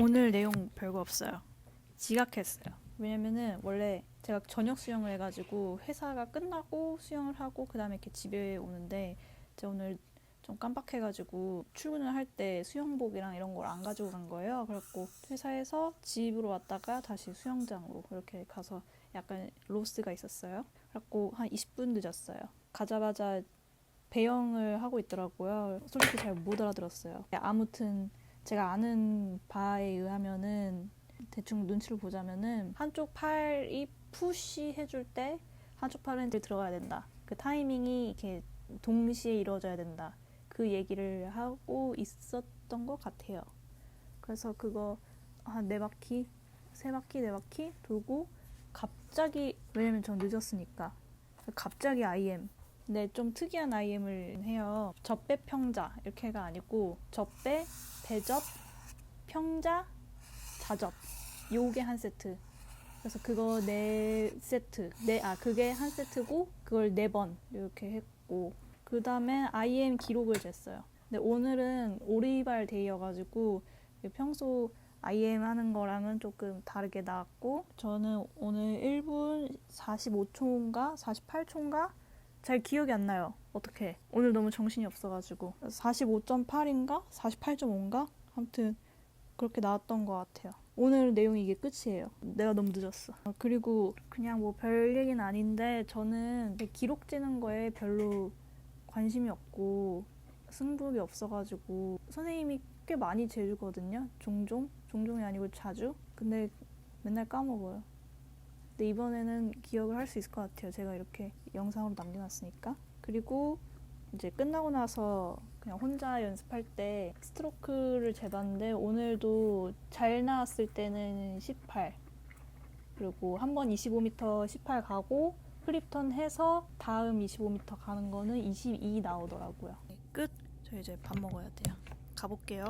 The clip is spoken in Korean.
오늘 내용 별거 없어요. 지각했어요. 왜냐면은 원래 제가 저녁 수영을 해가지고 회사가 끝나고 수영을 하고 그 다음에 이렇게 집에 오는데 제가 오늘 좀 깜빡해가지고 출근을 할 때 수영복이랑 이런 걸 안 가지고 간 거예요. 그래갖고 회사에서 집으로 왔다가 다시 수영장으로 이렇게 가서 약간 로스가 있었어요. 그래갖고 한 20분 늦었어요. 가자마자 배영을 하고 있더라고요. 솔직히 잘 못 알아들었어요. 아무튼 제가 아는 바에 의하면은 대충 눈치를 보자면은 한쪽 팔이 푸시 해줄 때 한쪽 팔은 들어가야 된다. 그 타이밍이 이렇게 동시에 이루어져야 된다. 그 얘기를 하고 있었던 것 같아요. 그래서 그거 한네 바퀴, 세 바퀴, 네 바퀴 돌고 갑자기 왜냐면 전 늦었으니까 갑자기 IM. 근데 좀 특이한 IM을 해요. 접배 평자 이렇게가 아니고 접배, 대접, 평자, 자접. 요게 한 세트. 그래서 그거 네 세트. 네, 아, 그게 한 세트고, 그걸 네 번 이렇게 했고, 그 다음에 IM 기록을 쟀어요. 근데 오늘은 오리발 데이여가지고, 평소 IM 하는 거랑은 조금 다르게 나왔고, 저는 오늘 1분 45초인가? 48초인가? 잘 기억이 안 나요. 어떻게? 오늘 너무 정신이 없어가지고. 45.8인가? 48.5인가? 아무튼, 그렇게 나왔던 것 같아요. 오늘 내용이 이게 끝이에요. 내가 너무 늦었어. 어, 그리고 그냥 뭐 별 얘기는 아닌데 저는 기록 재는 거에 별로 관심이 없고 승부욕이 없어가지고 선생님이 꽤 많이 재주거든요. 종종 종종이 아니고 자주. 근데 맨날 까먹어요. 근데 이번에는 기억을 할 수 있을 것 같아요. 제가 이렇게 영상으로 남겨놨으니까. 그리고 이제 끝나고 나서 그냥 혼자 연습할 때 스트로크를 재봤는데 오늘도 잘 나왔을 때는 18 그리고 한 번 25m 18 가고 프립턴 해서 다음 25m 가는 거는 22 나오더라고요. 끝. 저 이제 밥 먹어야 돼요. 가볼게요.